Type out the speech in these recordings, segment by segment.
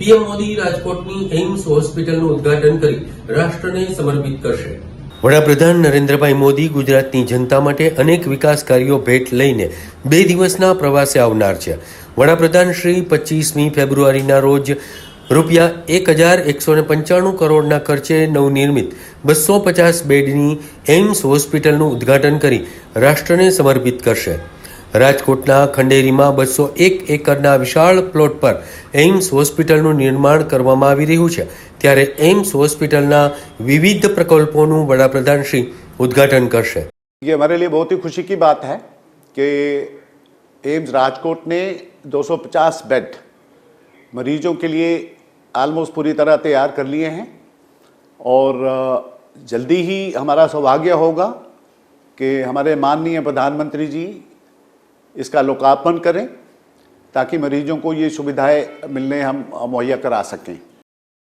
PM Modi રાજકોટની AIIMS હોસ્પિટલનું ઉદ્ઘાટન કરી રાષ્ટ્રને સમર્પિત કરશે. વડાપ્રધાન નરેન્દ્રભાઈ મોદી ગુજરાતની જનતા માટે અનેક વિકાસ કાર્યો ભેટ લઈને બે દિવસના પ્રવાસે આવનાર છે. વડાપ્રધાન શ્રી પચીસમી ફેબ્રુઆરીના રોજ રૂપિયા એક હજાર એકસો ને પંચાણું કરોડના ખર્ચે નવનિર્મિત બસો પચાસ બેડની એઇમ્સ હોસ્પિટલનું ઉદ્ઘાટન કરી રાષ્ટ્રને સમર્પિત કરશે. રાજકોટના ખંડેરીમાં બસો એક એકરના વિશાળ પ્લોટ પર એઇમ્સ હોસ્પિટલનું નિર્માણ કરવામાં આવી રહ્યું છે ત્યારે એઇમ્સ હોસ્પિટલના વિવિધ પ્રકલ્પોનું વડાપ્રધાન શ્રી ઉદ્ઘાટન કરશે ये हमारे लिए बहुत ही खुशी की बात है कि एम्स राजकोट ने 250 बेड मरीजों के लिए ऑलमोस्ट पूरी तरह तैयार कर लिए हैं और अ, जल्दी ही हमारा सौभाग्य होगा कि हमारे माननीय प्रधानमंत्री जी इसका लोकार्पण करें ताकि मरीजों को ये सुविधाएं मिलने हम अ, मुहैया करा सकें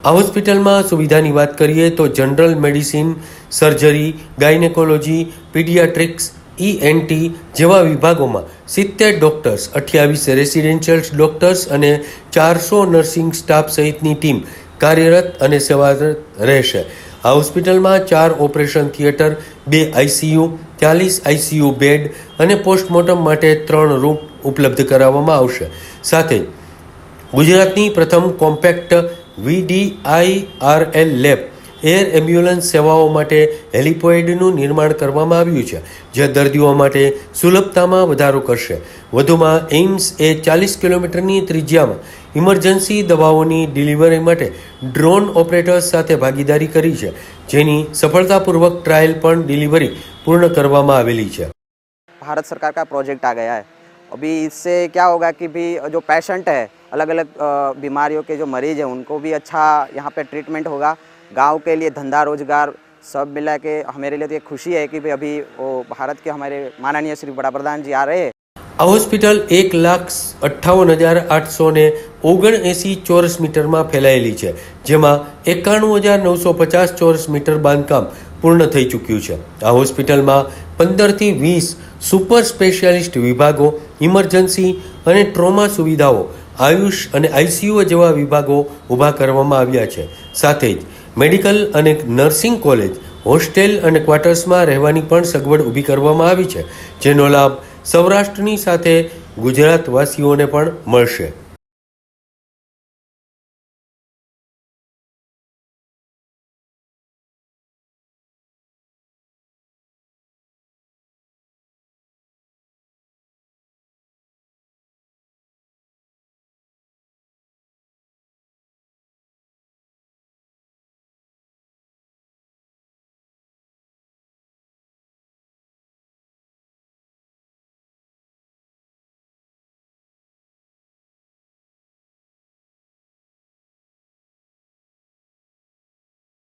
આ હોસ્પિટલમાં સુવિધાની વાત કરીએ તો general medicine surgery gynaecology paediatrics ENT જેવા વિભાગોમાં સિત્તેર ડોક્ટર્સ અઠ્યાવીસ રેસિડેન્શિયલ ડોક્ટર્સ અને ચારસો નર્સિંગ સ્ટાફ સહિતની ટીમ કાર્યરત અને સેવારત રહેશે આ હોસ્પિટલમાં ચાર ઓપરેશન થિયેટર બે આઈસીયુ ચાલીસ આઈસીયુ બેડ અને પોસ્ટમોર્ટમ માટે ત્રણ રૂમ ઉપલબ્ધ કરાવવામાં આવશે. સાથે ગુજરાતની પ્રથમ compact VDIRL lab air ambulance સેવાઓ માટે હેલિપોઇડનું નિર્માણ કરવામાં આવ્યું છે જે દર્દીઓ માટે સુલભતામાં વધારો કરશે વધુમાં એઇમ્સ એ ચાલીસ કિલોમીટરની ત્રિજ્યામાં ઇમરજન્સી દવાઓની ડિલિવરી માટે ડ્રોન ઓપરેટર્સ સાથે ભાગીદારી કરી છે જેની સફળતાપૂર્વક ટ્રાયલ પણ ડિલિવરી પૂર્ણ કરવામાં આવેલી છે भारत सरकार का प्रोजेक्ट आ गया है अभी इससे क्या होगा कि भी जो पेशेंट है अलग अलग बीमारियों के जो मरीज हैं उनको भी अच्छा यहाँ पे ट्रीटमेंट होगा गांव के लिए धंधा रोजगार सब मिला के हमारे लिए तो ये खुशी है कि भाई अभी वो भारत के हमारे माननीय श्री बड़ा प्रधान जी आ रहे हैं આ હોસ્પિટલ એક લાખ અઠ્ઠાવન હજાર આઠસો ને ઓગણએંસી ચોરસ મીટરમાં ફેલાયેલી છે જેમાં એકાણું હજાર નવસો પચાસ ચોરસ મીટર બાંધકામ પૂર્ણ થઈ ચૂક્યું છે આ હોસ્પિટલમાં પંદરથી વીસ સુપર સ્પેશિયાલિસ્ટ વિભાગો ઇમરજન્સી અને ટ્રોમા સુવિધાઓ આયુષ અને આઈસીયુ જેવા વિભાગો ઊભા કરવામાં આવ્યા છે સાથે જ મેડિકલ અને નર્સિંગ કોલેજ હોસ્ટેલ અને ક્વાર્ટર્સમાં રહેવાની પણ સગવડ ઊભી કરવામાં આવી છે, જેનો લાભ સૌરાષ્ટ્રની સાથે ગુજરાતવાસીઓને પણ મળશે.